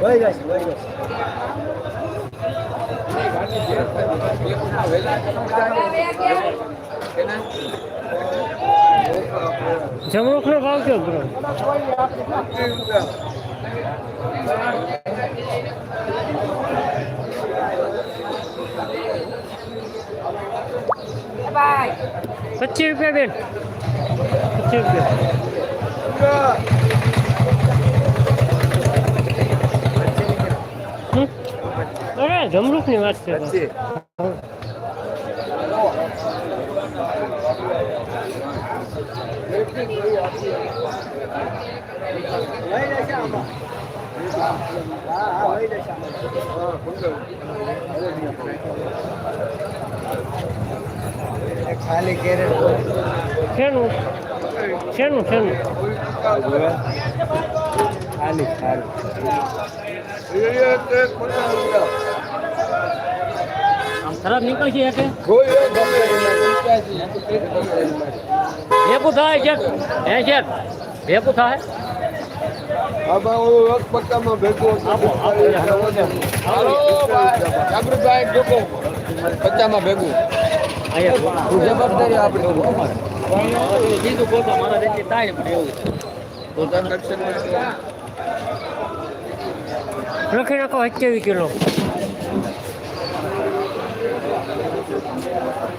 হয়ে গেছে হয়ে গেছে যেমন ওখানে কাজ চলতো પચીસ રૂપિયા બેન પચીસ રૂપિયા હમ? અરે જમરૂખની વાત છે હા હા ખાલી કેરેટ શેનું? શેનું શેનું? ખાલી ખાલી. આમ ખરાબ નીકળશે ગમે ભેગું થાય છે. હે છે. ભેગું થાય? એક પત્તામાં ભેગો. જવાબદારી પણ લખી નાખો અઠ્યાવીસ કિલો.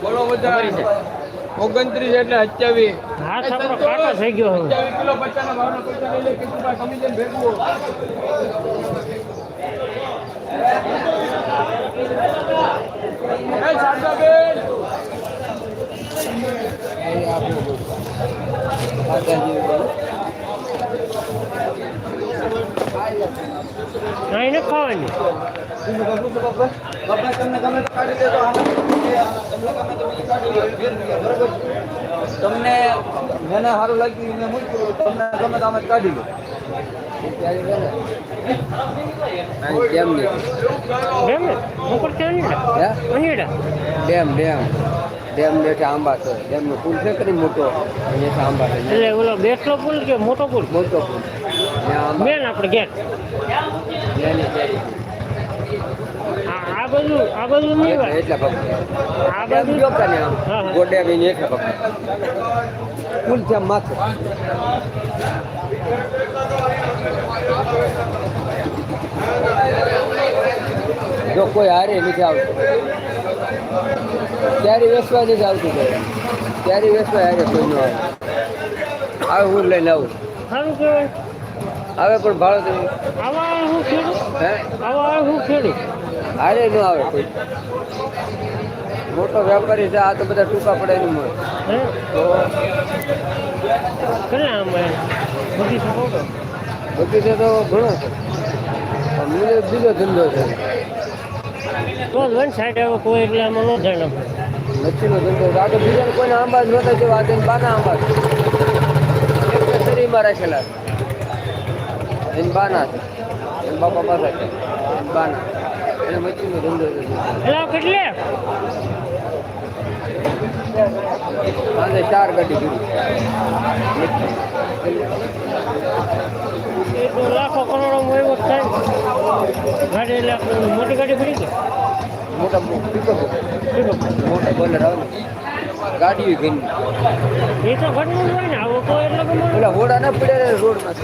બોલો બધા ઓગણત્રીસ એટલે અઠ્યાવીસ થઈ ગયો કિલો પચાસના ભાવના પૈસા નહીં ને ખાવાની તમને મને સારું લાગ્યું મેં મૂક્યું તમને ગમે તો અમે કાઢી લો. ડેમ ડેમ હે અનીડા ડેમ ડેમ ડેમ બેઠે આંબા છે. ડેમ નો પુલ છે કે મોટો? અહીંયા આંબા છે. એટલે ઓલો બેટલો પુલ કે મોટો પુલ? મોટો પુલ. ત્યાં આંબા બેન આપણે ગેટ. એની છે. આ આ બાજુ આ બાજુ નહીં એટલે વાત એટલે ભક્ત આ ડેમ બાજુ ગયો કે ને આમ? હા, હા. ગોડે આવીને એટલે ભક્ત પુલ છે આમ માથે. જો કોઈ હારે નથી આવતું. ત્યારે વેસવા જ આવતું છે ત્યારે વેસવા હારે કોઈ ન આવે. આવે હું લઈને આવું. આવે પણ ભાડો તમે આવા હું ખેડું હે? હું ખેડું હારે ન આવે કોઈ. મોટો વેપારી છે આ તો બધા ટૂંકા પડે એનું મળે તો બગીચો તો ઘણો છે. બીજો ધંધો છે. તો વન સાઈડ આવે કોઈ એટલે આમાં ન જાણે. મચ્છીનો ધંધો. આ તો બીજા કોઈને આંબા જ નહોતા જેવા તેને બાના આંબા એક શરીરમાં રાખેલા એને બાના એને બાપા પાસે એને બાના. એને મચ્છીનો ધંધો એટલે કેટલે? સાંજે ચાર ગાડી કીધી લાખો કરોડો એવો જ થાય. ગાડી એટલે મોટી ગાડી પડી ગઈ મોટા પિકઅપ મોટા બોલર આવે ગાડી ગાડીઓ ઘણી એ તો ઘટનું જ હોય ને. આવો તો એટલે પેલા હોડા ના પડ્યા રોડમાં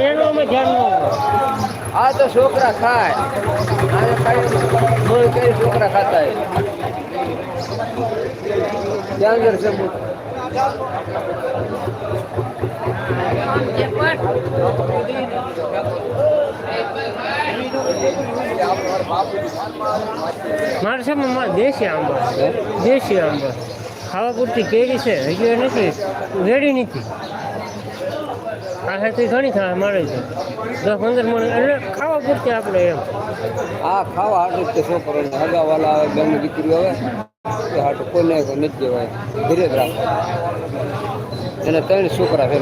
એનું અમે ધ્યાન ન આ તો છોકરા ખાય. આ ખાઈ કઈ છોકરા ખાતા હોય? ત્યાં આગળ છે. મારે છે દેશી આંબા દેશી આંબા. ખાવા પૂરતી કેરી છે. હજી નથી. વેડી નથી. આ હાથી ઘણી થાય, મળે છે. દસ પંદર મણ એટલે ખાવા પૂરતી આપણે એમ. આ ખાવા હાટું જ તે છોકરોને હગાવાલા આવે બેન દીકરીઓ આવે, એ હાટું કોઈને નથી દેવાય. ધીરે જ રાખે. એને ત્રણ છોકરા છે